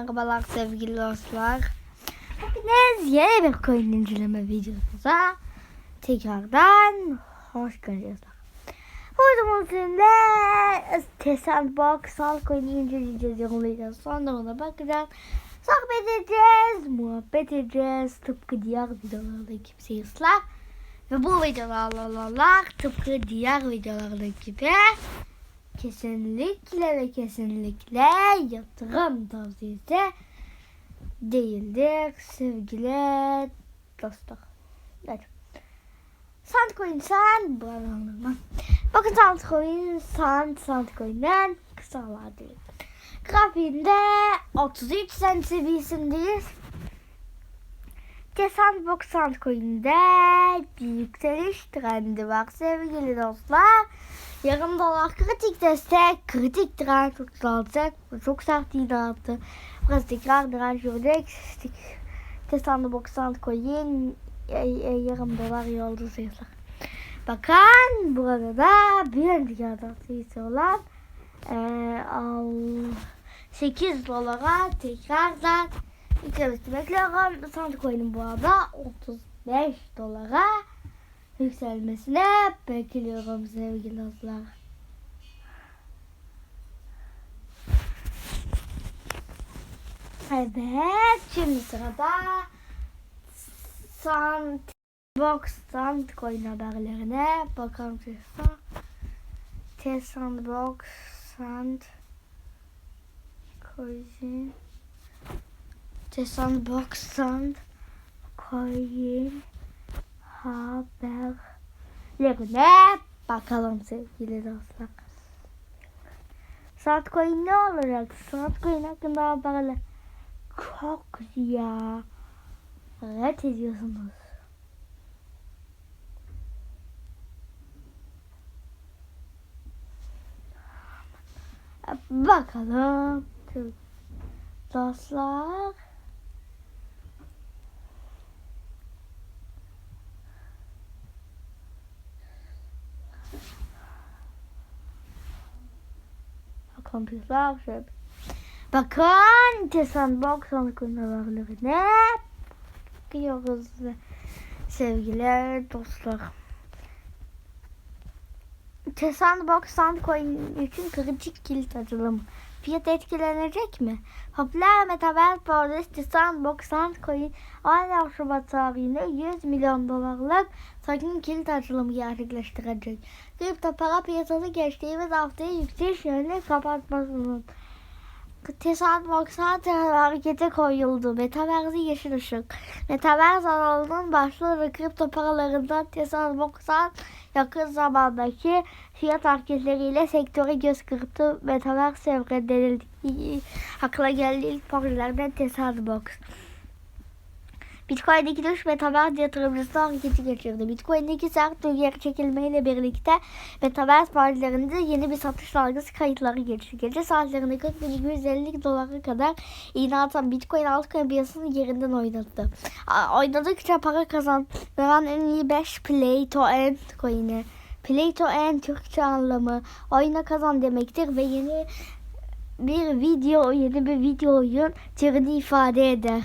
merhabalar sevgili dostlar. Hepiniz yeni bir coin inceleme videomuza tekrardan hoş geldiniz. Bugün sizinle T-Sandbox altcoin inceleyeceğiz, yorumlayacağız. Sonra ona bakacağız. Sohbet edeceğiz, muhabbet edeceğiz. Tıpkı diğer videolardaki seyirciler. Ve bu videolar tıpkı diğer videolardaki gibi kesinlikle ve kesinlikle yatırım tavsiyesi değildir sevgili dostlar. Evet. Sandcoin sen buranın Bakın Sandcoin Sand Sandcoin'den kısalar değil. Grafiğinde 33 cent seviyesindeyiz. De Sandbox Sandcoin'de bir yükseliş trendi var sevgili dostlar. Yarım dolar kritik destek, kritik direnç çok alacak. Çok sert iğne attı. Burası tekrar direnç 90 coin e, e, yarım dolar yolda sayılır. Bakın burada da bir önceki adaptesi olan e, al, 8 dolara tekrardan yükselmesi bekliyorum. Sandcoin'in bu arada 35 dolara yükselmesine bekliyorum sevgili dostlar. Evet, şimdi sırada Sandbox Sandcoin haberlerine bakalım tekrar. T-Sandbox Sand Coin T-Sandbox Sand Coin haberlerine bakalım sevgili dostlar. Saatcoin ne olacak? Saatcoin hakkında haberler çok ya. Evet ediyorsunuz. Bakalım. Dostlar. Computer şey. Bakın T-Sandbox konularına bakıyoruz sevgili dostlar. T-Sandbox Sandcoin için kritik kilit açılımı. Fiyat etkilenecek mi? Popüler Metaverse projesi T-Sandbox Sandcoin 14 Şubat tarihinde 100 milyon dolarlık sakin kilit açılımı gerçekleştirecek. Kripto para piyasası geçtiğimiz haftaya yükseliş yönünde kapatmasının T-Sandbox'a harekete koyuldu. Metaverse yeşil ışık. Metaverse alanının başlığı kripto paralarından T-Sandbox'a yakın zamandaki fiyat hareketleriyle sektöre göz kırptı. Metaverse evrenlenildi. Akla geldi ilk projelerden T-Sandbox. Bitcoin'deki düş Metaverse yatırımcısı hareketi geçirdi. Bitcoin'deki sert geri çekilmeyle birlikte Metaverse partilerinde yeni bir satış dalgası kayıtları geçti. Gece saatlerinde 40.250 dolara kadar iğne atan Bitcoin altcoin piyasasını yerinden oynattı. Oynadıkça para kazandıran en iyi 5 Play to Earn coin'i. Play to Earn Türkçe anlamı oyuna kazan demektir ve yeni bir video yeni bir video oyun türünü ifade eder.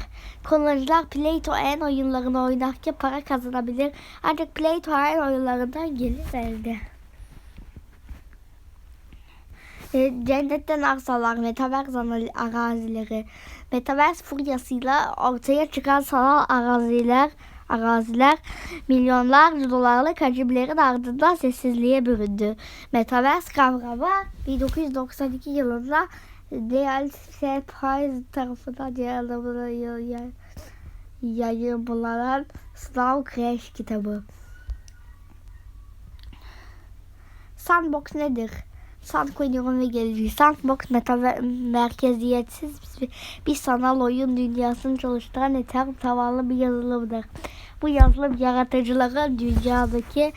Kullanıcılar Play to Earn oyunlarını oynarken para kazanabilir. Ancak Play to Earn oyunlarından gelir elde. Cennetten arsalar, metaverse arazileri, metaverse furyasıyla ortaya çıkan sanal araziler, araziler milyonlarca dolarlık hacimlerin ardından sessizliğe büründü. Metaverse kavramı 1992 yılında DLC Prize tarafından yayınlanan Snow Crash kitabı. Sandbox nedir? Sandcoin yorum ve geleceği. Sandbox meta merkeziyetsiz bir sanal oyun dünyasını oluşturan Ethereum tavanlı bir yazılımdır. Bu yazılım yaratıcıların dünyadaki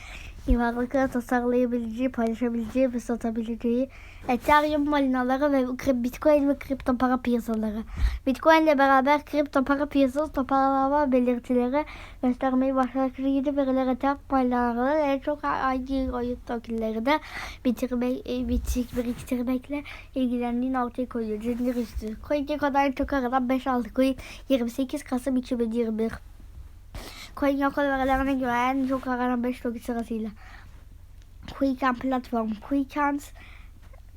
varlıkları tasarlayabileceği, paylaşabileceği ve satabileceği Ethereum balinaları ve Bitcoin ve kripto para piyasaları. Bitcoin ile beraber kripto para piyasası toparlama belirtileri göstermeyi yeni veriler Ethereum balinaları en çok hangi oyun tokenleri bitirmek, e, bitik, biriktirmekle ilgilendiğini ortaya koyuyor. Zincir üstü. CoinGecko'dan çok aradan 5 coin 28 Kasım 2021. CoinGecko verilerine göre en çok aranan 5 token sırasıyla. Quicken platform, Quickens,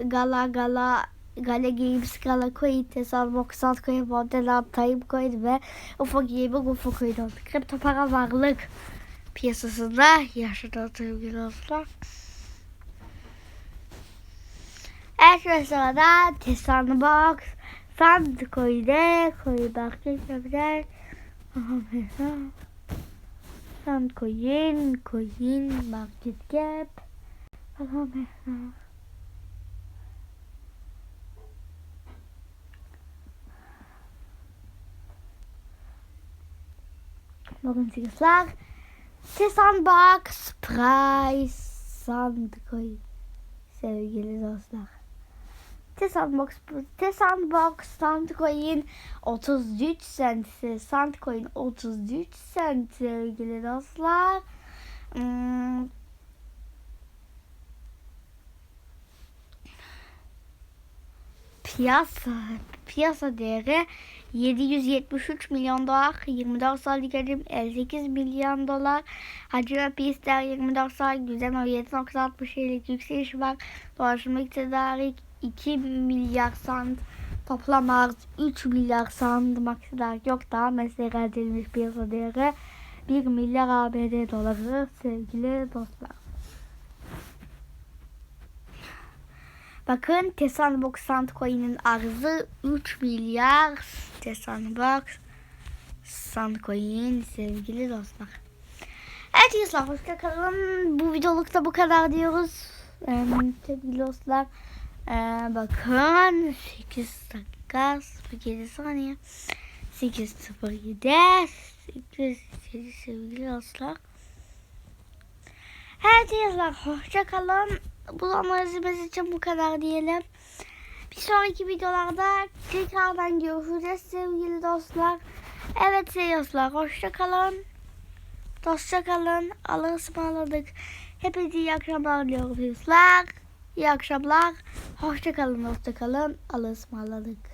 Gala Gala, Gala Games, Gala Coin, Tesla Coin, Modeler, Timecoin ve UFO Gaming, UFO Coin oldu. Kripto para varlık piyasasında yaşanan sevgili dostlar. Evet ve sırada Tesla Box, Sandcoin'e, Coin Market Capital, Sandcoin, Coin Market Cap, falan mesela. Bakın çıkışlar. Sandbox Price Sandcoin. Sevgili dostlar. Sandbox Sandbox Sandcoin 33 cent. Sandcoin 33 cent sevgili dostlar. Hmm. Piyasa piyasa değeri 773 milyon dolar, 24 saat hacim 58 milyon dolar, hacim pistler 24 saat, güzel 7.67'lik yükseliş var, dolaşım iktidarı 2 milyar sant, toplam arz 3 milyar sant, maksimal yok daha mesela edilmiş piyasa değeri 1 milyar ABD doları sevgili dostlar. Bakın Tesanbox Sandcoin'in arzı 3 milyar Tesanbox Sandcoin sevgili dostlar. Evet dostlar hoşçakalın. Bu videolukta bu kadar diyoruz. Ee, sevgili dostlar. Ee, bakın 8 dakika 07 saniye 8.07 8 sevgili. Evet dostlar hoşçakalın. Bu analizimiz için bu kadar diyelim. Bir sonraki videolarda tekrardan görüşeceğiz sevgili dostlar. Evet sevgili dostlar hoşça kalın. Dostça kalın. Allah'a ısmarladık. Hepinize iyi akşamlar diliyoruz dostlar. İyi akşamlar. Hoşça kalın, hoşça kalın. Allah'a ısmarladık.